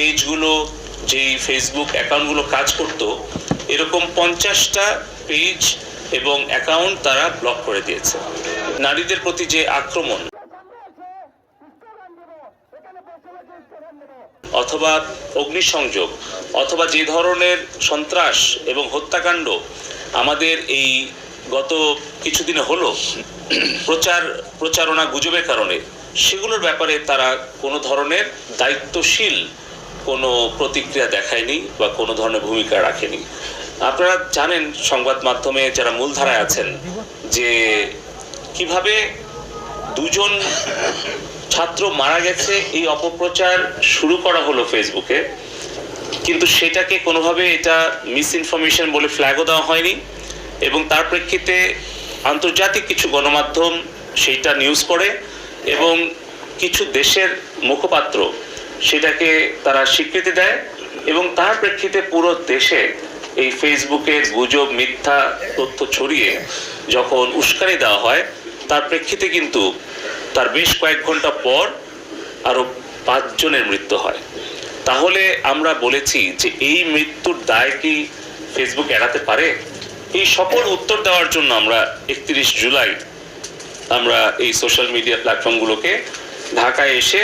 পেজগুলো, যেই ফেসবুক অ্যাকাউন্টগুলো কাজ করতো, এরকম পঞ্চাশটা পেজ এবং অ্যাকাউন্ট তারা ব্লক করে দিয়েছে। নারীদের প্রতি যে আক্রমণ, অথবা অগ্নিসংযোগ, অথবা যে ধরনের সন্ত্রাস এবং হত্যাকাণ্ড আমাদের এই গত কিছুদিনে হলো, প্রচার, প্রচারণা গুজবের কারণে, সেগুলোর ব্যাপারে তারা কোনো ধরনের দায়িত্বশীল কোনো প্রতিক্রিয়া দেখায়নি বা কোনো ধরনের ভূমিকা রাখেনি। আপনারা জানেন সংবাদ মাধ্যমে যারা মূলধারায় আছেন যে কীভাবে দুজন ছাত্র মারা গেছে, এই অপপ্রচার শুরু করা হলো ফেসবুকে, কিন্তু সেটাকে কোনোভাবে এটা মিস ইনফরমেশন বলে ফ্ল্যাগও দেওয়া হয়নি এবং তার প্রেক্ষিতে আন্তর্জাতিক কিছু গণমাধ্যম সেইটা নিউজ করে এবং কিছু দেশের মুখপাত্র সেটাকে তারা স্বীকৃতি দেয় এবং তার প্রেক্ষিতে পুরো দেশে এই ফেসবুকের গুজব, মিথ্যা, তথ্য ছড়িয়ে যখন উস্কানি দেওয়া হয়, তার প্রেক্ষিতে কিন্তু তার বেশ কয়েক ঘণ্টা পর আরও পাঁচজনের মৃত্যু হয়। তাহলে আমরা বলেছি যে এই মৃত্যুর দায় কি ফেসবুক এড়াতে পারে? এই সকল উত্তর দেওয়ার জন্য আমরা একত্রিশ জুলাই আমরা এই সোশ্যাল মিডিয়া প্ল্যাটফর্মগুলোকে ঢাকায় এসে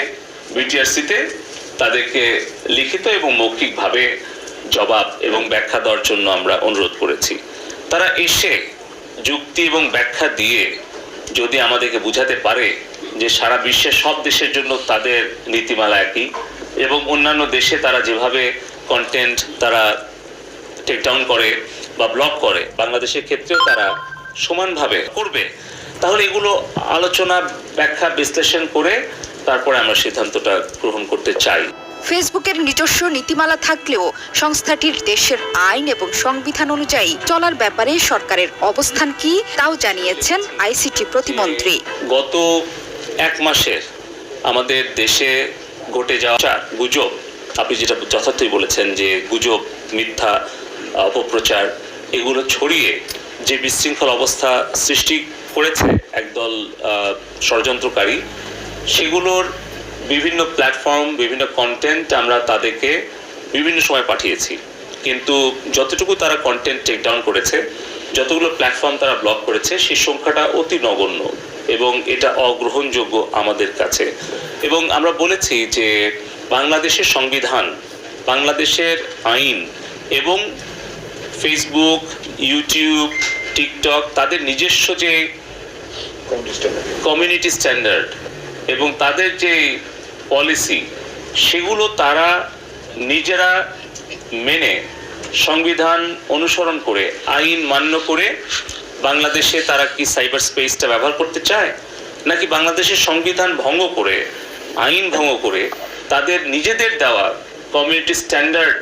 বিটিআরসিতে তাদেরকে লিখিত এবং মৌখিকভাবে জবাব এবং ব্যাখ্যা দেওয়ার জন্য আমরা অনুরোধ করেছি। তারা এসে যুক্তি এবং ব্যাখ্যা দিয়ে যদি আমাদেরকে বুঝাতে পারে যে সারা বিশ্বের সব দেশের জন্য তাদের নীতিমালা একই এবং অন্যান্য দেশে তারা যেভাবে কন্টেন্ট তারা টেক ডাউন করে বা ব্লক করে, বাংলাদেশের ক্ষেত্রেও তারা সমানভাবে করবে, তাহলে এগুলো আলোচনা, ব্যাখ্যা, বিশ্লেষণ করে তারপরে আমরা সিদ্ধান্তটা গ্রহণ করতে চাই। ফেসবুকের নিজস্ব নীতিমালা থাকলেও সংস্থাটির দেশের আইন এবং সংবিধান অনুযায়ী চলার ব্যাপারে সরকারের অবস্থান কি তাও জানিয়েছেন আইসিটি প্রতিমন্ত্রী। গত এক মাসের আমাদের দেশে ঘটে যাওয়া গুজব। আপনি যেটা যথার্থই বলেছেন যে গুজব মিথ্যা অপপ্রচার এগুলো ছড়িয়ে যে বিশৃঙ্খল অবস্থা সৃষ্টি করেছে একদল ষড়যন্ত্রকারী সেগুলোর বিভিন্ন প্ল্যাটফর্ম বিভিন্ন কন্টেন্ট আমরা তাদেরকে বিভিন্ন সময় পাঠিয়েছি। কিন্তু যতটুকু তারা কন্টেন্ট টেক ডাউন করেছে যতগুলো প্ল্যাটফর্ম তারা ব্লক করেছে সেই সংখ্যাটা অতি নগণ্য এবং এটা অগ্রহণযোগ্য আমাদের কাছে। এবং আমরা বলেছি যে বাংলাদেশের সংবিধান বাংলাদেশের আইন এবং ফেসবুক ইউটিউব টিকটক তাদের নিজস্ব যে কমিউনিটি স্ট্যান্ডার্ড এবং তাদের যে পলিসি সেগুলো তারা নিজেরা মেনে, সংবিধান অনুসরণ করে, আইন মান্য করে বাংলাদেশে তারা কি সাইবার স্পেসটা ব্যবহার করতে চায়? নাকি বাংলাদেশের সংবিধান ভঙ্গ করে, আইন ভঙ্গ করে তাদের নিজেদের দেওয়া কমিউনিটি স্ট্যান্ডার্ড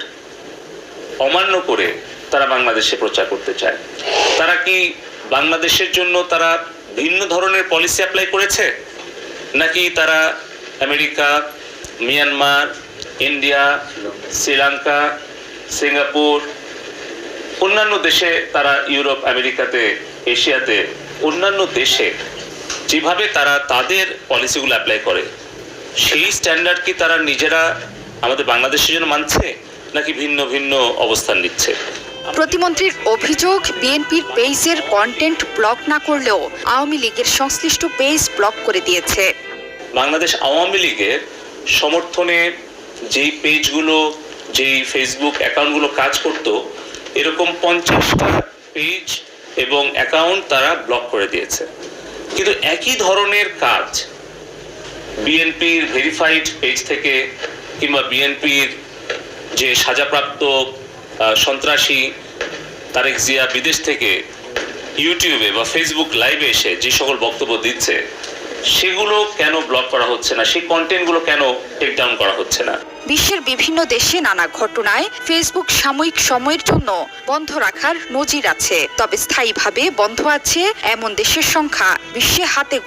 অমান্য করে তারা বাংলাদেশে প্রচার করতে চায়? তারা কি বাংলাদেশের জন্য তারা ভিন্ন ধরনের পলিসি অ্যাপ্লাই করেছে? নাকি তারা America, Myanmar, India, Sri Lanka, Singapore, অন্যান্য দেশে তারা ইউরোপ, আমেরিকাতে, এশিয়াতে, অন্যান্য দেশে যেভাবে তারা তাদের পলিসিগুলো অ্যাপ্লাই করে, সেই স্ট্যান্ডার্ড কি তারা নিজেরা আমাদের বাংলাদেশের জন্য মানছে নাকি ভিন্ন ভিন্ন অবস্থান নিচ্ছে? প্রতিমন্ত্রীর অভিযোগ, বিএনপির পেজের কন্টেন্ট ব্লক না করলেও আওয়ামী লীগের সংশ্লিষ্ট পেজ ব্লক করে দিয়েছে। বাংলাদেশ আওয়ামী লীগের সমর্থনে যেই পেজগুলো, যেই ফেসবুক অ্যাকাউন্টগুলো কাজ করতো, এরকম পঞ্চাশটা পেজ এবং অ্যাকাউন্ট তারা ব্লক করে দিয়েছে। কিন্তু একই ধরনের কাজ বিএনপির ভেরিফাইড পেজ থেকে কিংবা বিএনপির যে সাজাপ্রাপ্ত সন্ত্রাসী তারেক জিয়া বিদেশ থেকে ইউটিউবে বা ফেসবুক লাইভে এসে যে সকল বক্তব্য দিচ্ছে সেগুলো কেন ব্লক করা হচ্ছে না? সেই কন্টেন্টগুলো কেন টেক ডাউন করা হচ্ছে না? বিশ্বের বিভিন্ন দেশে নানা ঘটনায় ফেসবুক সাময়িক সময়ের জন্য বন্ধ রাখার নজির আছে। তবে স্থায়ীভাবে বন্ধ আছে এমন দেশের সংখ্যা। বিশ্বে হাতে